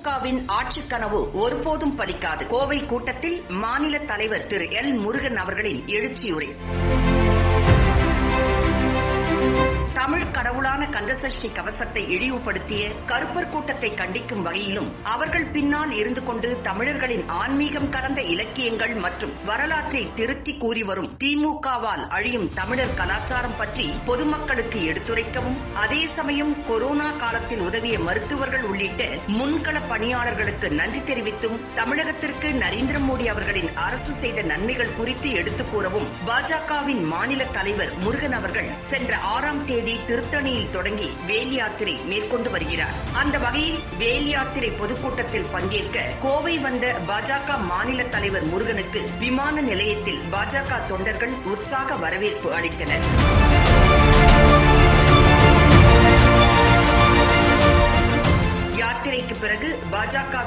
திமுகவின் ஆட்சி கனவு ஒருபோதும் பலிக்காது. கோவை கூட்டத்தில் மாநில தலைவர் திரு. எல். முருகன் அவர்களின் எழுச்சியுரை. தமிழ் கடவுளான கந்தசஷ்டி கவசத்தை இழிவுபடுத்திய கருப்பர் கூட்டத்தை கண்டிக்கும் வகையிலும் அவர்கள் பின்னால் இருந்து கொண்டு தமிழர்களின் ஆன்மீகம் கலந்த இலக்கியங்கள் மற்றும் வரலாற்றை திருத்தி கூறி வரும் திமுகவால் அழியும் தமிழர் கலாச்சாரம் பற்றி பொதுமக்களுக்கு எடுத்துரைக்கவும் அதே சமயம் கொரோனா காலத்தில் உதவிய மருத்துவர்கள் உள்ளிட்ட முன்கள பணியாளர்களுக்கு நன்றி தெரிவித்தும் தமிழகத்திற்கு நரேந்திர மோடி அவர்களின் அரசு செய்த நன்மைகள் குறித்து எடுத்துக் கூறவும் பாஜகவின் மாநில தலைவர் முருகன் அவர்கள் சென்ற ஆறாம் தேதி திருத்தணியில் தொடங்கி வேல் யாத்திரை மேற்கொண்டு வருகிறார். அந்த வகையில் வேல் யாத்திரை பொதுக்கூட்டத்தில் பங்கேற்க கோவை வந்த பாஜக மாநில தலைவர் முருகனுக்கு விமான நிலையத்தில் பாஜக தொண்டர்கள் உற்சாக வரவேற்பு அளித்தனர்.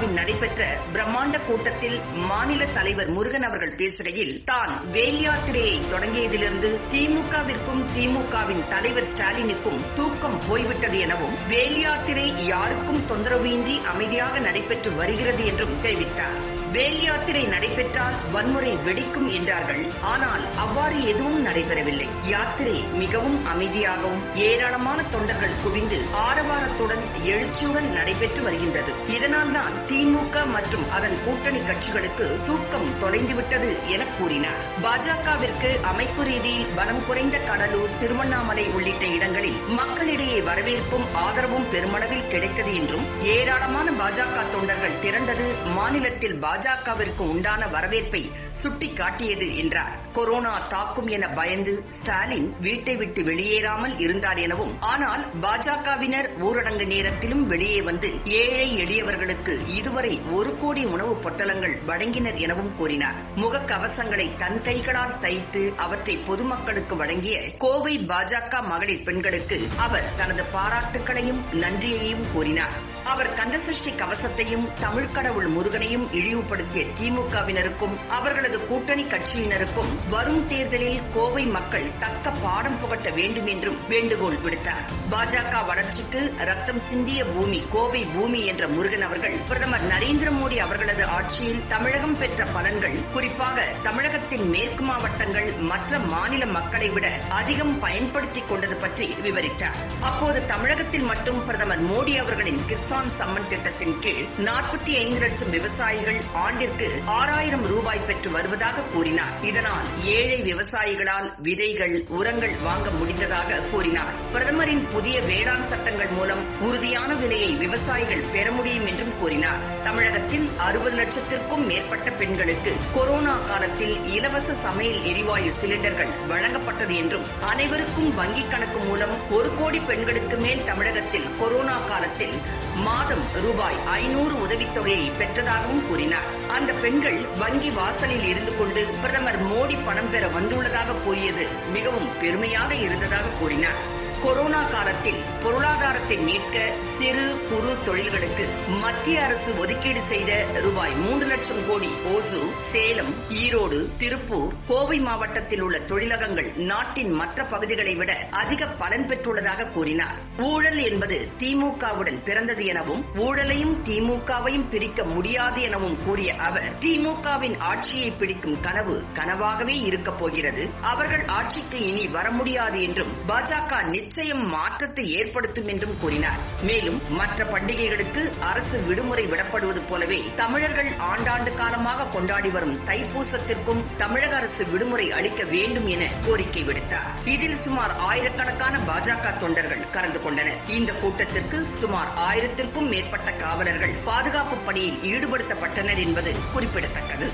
கோவாவில் நடைபெற்ற பிரம்மாண்ட கூட்டத்தில் மாநில தலைவர் முருகன் அவர்கள் பேசுகையில் தான் வேல் யாத்திரையை தொடங்கியதிலிருந்து திமுகவிற்கும் திமுகவின் தலைவர் ஸ்டாலினுக்கும் தூக்கம் போய்விட்டது எனவும் வேல் யாத்திரை யாருக்கும் தொந்தரவின்றி அமைதியாக நடைபெற்று வருகிறது என்றும் தெரிவித்தார். வேல் யாத்திரை நடைபெற்றால் வன்முறை வெடிக்கும் என்றார்கள். ஆனால் அவ்வாறு எதுவும் நடைபெறவில்லை. யாத்திரை மிகவும் அமைதியாகவும் ஏராளமான தொண்டர்கள் குவிந்து ஆரவாரத்துடன் எழுச்சியுடன் நடைபெற்று வருகின்றது. இதனால்தான் திமுக மற்றும் அதன் கூட்டணி கட்சிகளுக்கு தூக்கம் தொலைந்துவிட்டது என கூறினார். பாஜகவிற்கு அமைப்பு ரீதியில் பலம் குறைந்த கடலூர் திருவண்ணாமலை உள்ளிட்ட இடங்களில் மக்களிடையே வரவேற்பும் ஆதரவும் பெருமளவில் கிடைத்தது என்றும் ஏராளமான பாஜக தொண்டர்கள் திரண்டது மாநிலத்தில் பாஜகவிற்கு உண்டான வரவேற்பை சுட்டிக்காட்டியது என்றார். கொரோனா தாக்கும் என பயந்து ஸ்டாலின் வீட்டை விட்டு வெளியேறாமல் இருந்தார் எனவும் ஆனால் பாஜகவினர் ஊரடங்கு நேரத்திலும் வெளியே வந்து ஏழை எளியவர்களுக்கு இதுவரை ஒரு கோடி உணவுப் பொட்டலங்கள் வழங்கினர் எனவும் கூறினார். முகக்கவசங்களை தன் கைகளால் தைத்து அவற்றை பொதுமக்களுக்கு வழங்கிய கோவை பாஜக மகளிர் பெண்களுக்கு அவர் தனது பாராட்டுக்களையும் நன்றியையும் கூறினார். அவர் கந்தசஷ்டி கவசத்தையும் தமிழ்க்கடவுள் முருகனையும் இழிவுபடுத்திய திமுகவினருக்கும் அவர்களது கூட்டணி கட்சியினருக்கும் வரும் தேர்தலில் கோவை மக்கள் தக்க பாடம் புகட்ட வேண்டும் என்றும் வேண்டுகோள் விடுத்தார். பாஜக வளர்ச்சிக்கு ரத்தம் சிந்திய பூமி கோவை பூமி என்ற முருகன் அவர்கள் பிரதமர் நரேந்திர மோடி அவர்களது ஆட்சியில் தமிழகம் பெற்ற பலன்கள் குறிப்பாக தமிழகத்தின் மேற்கு மாவட்டங்கள் மற்ற மாநில மக்களை விட அதிகம் பயன்படுத்திக் கொண்டது பற்றி விவரித்தார். அப்போது தமிழகத்தில் மட்டும் பிரதமர் மோடி அவர்களின் கிசான் சம்மன் திட்டத்தின் கீழ் நாற்பத்தி ஐந்து லட்சம் விவசாயிகள் ஆண்டிற்கு ஆறாயிரம் ரூபாய் பெற்று வருவதாக கூறினார். இதனால் ஏழை விவசாயிகளால் விதைகள் உரங்கள் வாங்க முடிந்ததாக கூறினார். பிரதமரின் புதிய வேளாண் சட்டங்கள் மூலம் உறுதியான விலையை விவசாயிகள் பெற முடியும் என்றும் கூறினார். தமிழகத்தில் அறுபது லட்சத்திற்கும் மேற்பட்ட பெண்களுக்கு கொரோனா காலத்தில் இலவச சமையல் எரிவாயு சிலிண்டர்கள் வழங்கப்பட்டது என்றும் அனைவருக்கும் வங்கிக் கணக்கு மூலம் ஒரு கோடி பெண்களுக்கு மேல் தமிழகத்தில் கொரோனா காலத்தில் மாதம் ரூபாய் ஐநூறு உதவித்தொகையை பெற்றதாகவும் கூறினார். அந்த பெண்கள் வங்கி வாசலில் இருந்து கொண்டு பிரதமர் மோடி பணம் பெற வந்துள்ளதாக கூறியது மிகவும் பெருமையாக இருந்ததாக கூறினார். கொரோனா காலத்தில் பொருளாதாரத்தை மீட்க சிறு குறு தொழில்களுக்கு மத்திய அரசு ஒதுக்கீடு செய்த ரூபாய் மூன்று லட்சம் கோடி ஓசூர் சேலம் ஈரோடு திருப்பூர் கோவை மாவட்டத்தில் உள்ள தொழிலகங்கள் நாட்டின் மற்ற பகுதிகளை விட அதிக பலன் பெற்றுள்ளதாக கூறினார். ஊழல் என்பது திமுகவுடன் பிறந்தது எனவும் ஊழலையும் திமுகவையும் பிரிக்க முடியாது எனவும் கூறிய அவர் திமுகவின் ஆட்சியை பிடிக்கும் கனவு கனவாகவே இருக்கப் போகிறது. அவர்கள் ஆட்சிக்கு இனி வர முடியாது என்றும் பாஜக நிச்சயம் மாற்றத்தை ஏற்படுத்தும் என்றும் கூறினார். மேலும் மற்ற பண்டிகைகளுக்கு அரசு விடுமுறை விடப்படுவது போலவே தமிழர்கள் ஆண்டாண்டு காலமாக கொண்டாடி வரும் தைப்பூசத்திற்கும் தமிழக அரசு விடுமுறை அளிக்க வேண்டும் என கோரிக்கை விடுத்தார். இதில் சுமார் ஆயிரக்கணக்கான பாஜக தொண்டர்கள் கலந்து கொண்டனர். இந்த கூட்டத்திற்கு சுமார் ஆயிரத்திற்கும் மேற்பட்ட காவலர்கள் பாதுகாப்பு பணியில் ஈடுபடுத்தப்பட்டனர் என்பது குறிப்பிடத்தக்கது.